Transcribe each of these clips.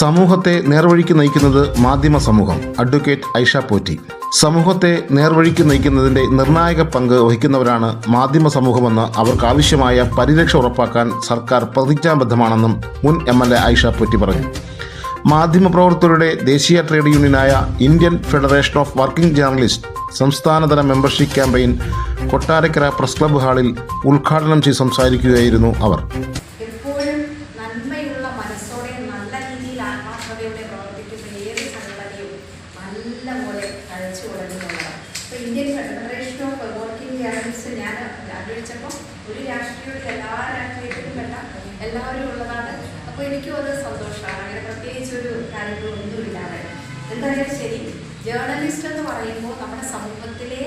സമൂഹത്തെ നേർവഴിക്ക് നയിക്കുന്നത് മാധ്യമ സമൂഹം അഡ്വക്കേറ്റ് ഐഷ പോറ്റി. സമൂഹത്തെ നേർവഴിക്ക് നയിക്കുന്നതിന്റെ നിർണായക പങ്ക് വഹിക്കുന്നവരാണ് മാധ്യമ സമൂഹമെന്ന് അവർക്കാവശ്യമായ പരിരക്ഷ ഉറപ്പാക്കാൻ സർക്കാർ പ്രതിജ്ഞാബദ്ധമാണെന്നും മുൻ M L A Aisha Potti പറഞ്ഞു. മാധ്യമപ്രവർത്തകരുടെ ദേശീയ trade യൂണിയനായ Indian Federation of Working Journalist സംസ്ഥാനതല membership campaign Kottarakkara press club ഹാളിൽ ഉദ്ഘാടനം ചെയ്ത് സംസാരിക്കുകയായിരുന്നു അവർ. പ്രവർത്തിക്കുന്ന ഏത് സംഘടനയും നല്ലപോലെ കഴിച്ചു കൊടുക്കുന്നുള്ളതാണ് ഇപ്പൊ Indian Federation of Working Journalist ഞാൻ ആഗ്രഹിച്ചപ്പോൾ ഒരു രാഷ്ട്രീയത്തിൽ എല്ലാ രാഷ്ട്രീയത്തിലും വേണ്ട എല്ലാവരും ഉള്ളതാണ്. അപ്പോൾ എനിക്കും അത് സന്തോഷമാണ്. അങ്ങനെ പ്രത്യേകിച്ച് ഒരു കാര്യങ്ങളൊന്നുമില്ലാതെ എന്തായാലും ശരി ജേർണലിസ്റ്റ് എന്ന് പറയുമ്പോൾ നമ്മുടെ സമൂഹത്തിലെ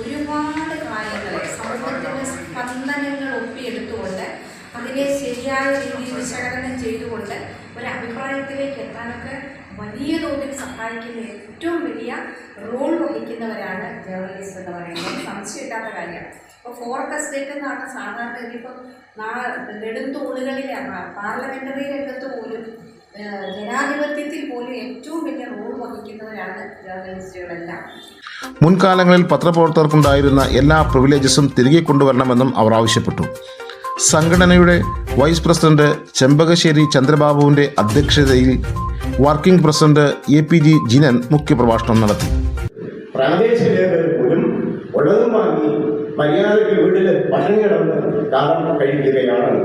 ഒരുപാട് കാര്യങ്ങളെ സമൂഹത്തിന്റെ സ്പന്ദനങ്ങൾ ഒപ്പിയെടുത്തുകൊണ്ട് അതിനെ ശരിയായ രീതിയിൽ വിശകലനം ചെയ്തുകൊണ്ട് ഒരു അഭിപ്രായത്തിലേക്ക് എത്താനൊക്കെ വലിയ തോതിൽ സഹായിക്കുന്ന ഏറ്റവും വലിയ റോൾ വഹിക്കുന്നവരാണ് ജേർണലിസ്റ്റ് എന്ന് പറയുന്നത്. സംശയമില്ലാത്ത കാര്യമാണ് ഇപ്പോൾ ഫോർത്ത് എസ്റ്റേറ്റ് എന്നാണ് സാധാരണ ഇതിപ്പം നാളെ നെടുംതൂണുകളിലാണ് പാർലമെന്ററി രംഗത്ത് പോലും ജനാധിപത്യത്തിൽ പോലും ഏറ്റവും വലിയ റോൾ വഹിക്കുന്നവരാണ് ജേർണലിസ്റ്റുകളെല്ലാം മുൻകാലങ്ങളിൽ പത്രപ്രവർത്തകർക്കുണ്ടായിരുന്ന എല്ലാ പ്രിവിലേജസും തിരികെ കൊണ്ടുവരണമെന്നും അവർ ആവശ്യപ്പെട്ടു. സംഘടനയുടെ വൈസ് പ്രസിഡന്റ് ചെമ്പകശ്ശേരി ചന്ദ്രബാബുവിന്റെ അധ്യക്ഷതയിൽ working president A P G Jinan മുഖ്യപ്രഭാഷണം നടത്തി. പ്രാദേശിക ലേഖകർ പോലും ഉള്ളതും വാങ്ങി മര്യാദയ്ക്ക് വീട്ടിൽ ഭക്ഷണം കിടന്ന് കാലം കഴിക്കുകയാണ്.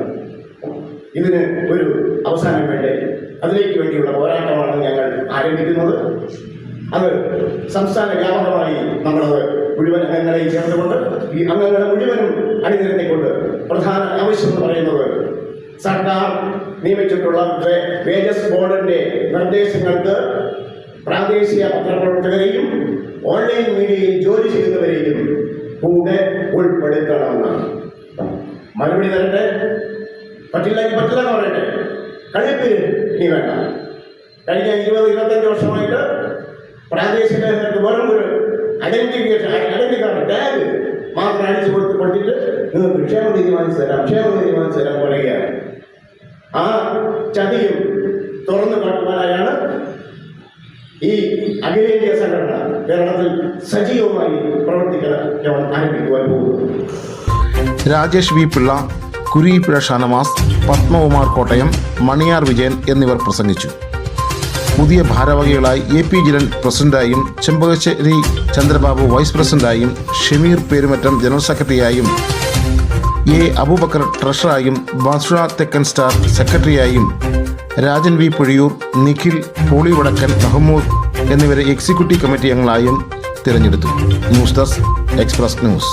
ഇതിന് ഒരു അവസാനം വേണ്ടേ? അതിലേക്ക് വേണ്ടിയുള്ള പോരാട്ടമാണ് ഞങ്ങൾ ആരംഭിക്കുന്നത്. അത് സംസ്ഥാന വ്യാപകമായി നമ്മളത് മുഴുവൻ അംഗങ്ങളെയും ചേർന്നുകൊണ്ട് ഈ അംഗങ്ങളെ മുഴുവനും അണിനിരത്തിക്കൊണ്ട് പ്രധാന ആവശ്യം എന്ന് പറയുന്നത് സർക്കാർ നിയമിച്ചിട്ടുള്ള വേജസ് ബോർഡിന്റെ നിർദ്ദേശങ്ങൾക്ക് പ്രാദേശിക പത്രപ്രവർത്തകരെയും ഓൺലൈൻ മീഡിയയിൽ ജോലി ചെയ്യുന്നവരെയും കൂടെ ഉൾപ്പെടുത്തണമെന്നാണ്. മറുപടി തരട്ടെ? പറ്റില്ലെങ്കിൽ പറ്റില്ല എന്ന് പറയട്ടെ. കഴിപ്പിന് ഇനി വേണ്ട. കഴിഞ്ഞ ഇരുപത് ഇരുപത്തഞ്ച് വർഷമായിട്ട് പ്രാദേശിക ഒരു ഐഡന്റിഫിക്കേഷൻ ഐഡന്റി കാർഡ് ടാഗ് മാത്രം അടിച്ചു കൊടുത്ത് കൊടുത്തിട്ട് നിങ്ങൾക്ക് ക്ഷേമം തീരുമാനിച്ചു തരാം ക്ഷേമം തീരുമാനിച്ചു തരാൻ പറയുകയാണ്. ആ ചതിയും തുറന്നു കാട്ടുവാനായാണ് ഈ അഖിലേന്ത്യാ സംഘടന കേരളത്തിൽ സജീവമായി പ്രവർത്തിക്കാൻ ആരംഭിക്കുവാൻ പോകുന്നു രാജേഷ് വി പിള്ള കുരീപ്പുഴ ഷാനവാസ് പത്മകുമാർ കോട്ടയം മണിയാർ വിജയൻ എന്നിവർ പ്രസംഗിച്ചു. പുതിയ ഭാരവാഹികളായി എ പി ജിലൻ പ്രസിഡന്റായും ചെമ്പകശ്ശേരി ചന്ദ്രബാബു വൈസ് പ്രസിഡന്റായും ഷമീർ പേരുമറ്റം ജനറൽ സെക്രട്ടറിയായും എ അബൂബക്കർ ട്രഷറായും ബാസുഷ തെക്കൻ സ്റ്റാർ സെക്രട്ടറിയായും രാജൻ വി പുഴിയൂർ നിഖിൽ പോളി വടക്കൻ മഹമ്മൂദ് എന്നിവരെ എക്സിക്യൂട്ടീവ് കമ്മിറ്റി അംഗങ്ങളായും തിരഞ്ഞെടുത്തു. News desk express news.